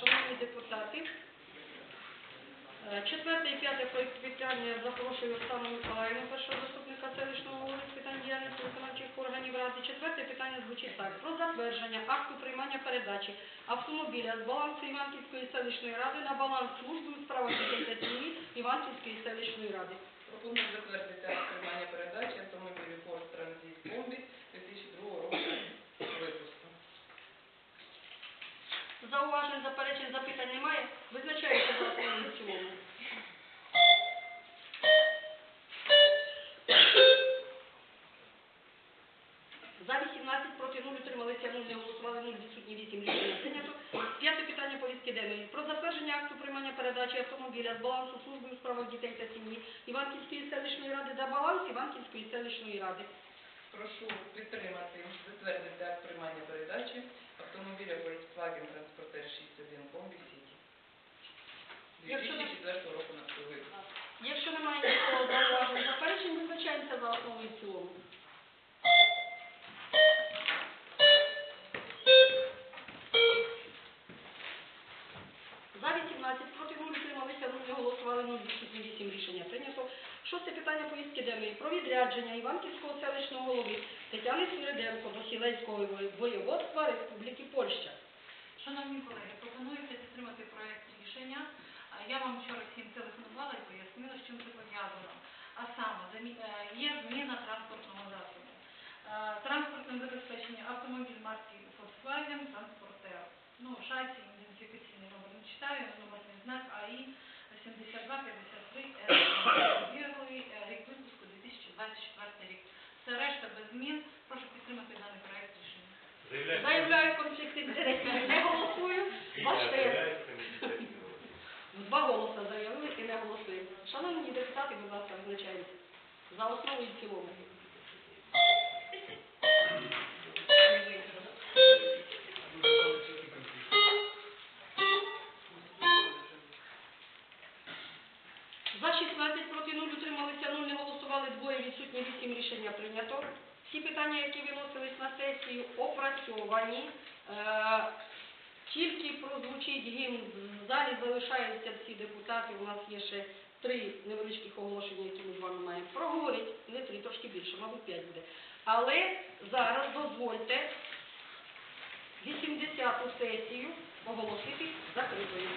шановні депутати. Е, Четверте і п'яте проект питання запрошую Оксану Миколаївну, першого заступника селищного голови з питань діяльності виконавчих органів ради. Четверте питання звучить так. Про затвердження акту приймання передачі автомобіля з балансу Іванківської селищної ради на баланс служби у справах дітей Іванківської селищної ради. Пропоную затвердити акт приймання передачі автомобілю Ford Transit Комбі 2002 року випуску. Зауважень, заперечень, запитань немає. Визначається за основу. За 18 проти 0 утрималися 0, не голосували 0, відсутні 8 рішення прийнято. П'яте питання повістки денної. Про затвердження акту приймання передачі автомобіля з балансу служби у справах дітей та сім'ї Іванківської селищної ради до баланс Іванківської селищної ради. Прошу підтримати, затвердити акт приймання передачі автомобіля Volkswagen Transporter 61 Комбі Сіті. Якщо не- 2004 року на випуску. Якщо немає ніякого зауважень, заперечень, визначаємося за основу і в цілому. За 18 проти 0 утрималися, 0 голосували, 0 відсутні 8 рішення прийнято. Шосте питання повістки денної про відрядження Іванківського селищного голови Тетяни Свириденко до Сілецького воєводства Республіки Польща. Шановні колеги, пропонується підтримати проект рішення. Я вам вчора всім телефонувала і пояснила, з чим це пов'язано. А саме, е, є зміна транспортного засобу. Е, Транспортне забезпечення автомобіль марки Volkswagen Transporter. Ну, шасі, ідентифікаційний номер не читаю, номерний знак АІ 7253 е, рік випуску 2024 рік. Все решта без змін. Прошу підтримати даний проект рішення. Заявляю конфлікт інтересів. Бачите, я Два голоси заявили і не голосуємо. Шановні депутати, будь ласка, визначаємося. За основу і в цілому. За 16 проти 0 утрималися 0, не голосували двоє, відсутні 8 рішення прийнято. Всі питання, які виносились на сесію, опрацьовані. Е, гімн, в залі залишаються всі депутати. У нас є ще три невеличких оголошення, які ми з вами маємо проговорити. Не три, трошки більше, мабуть, п'ять буде. Але зараз дозвольте 80-ту сесію оголосити закритою.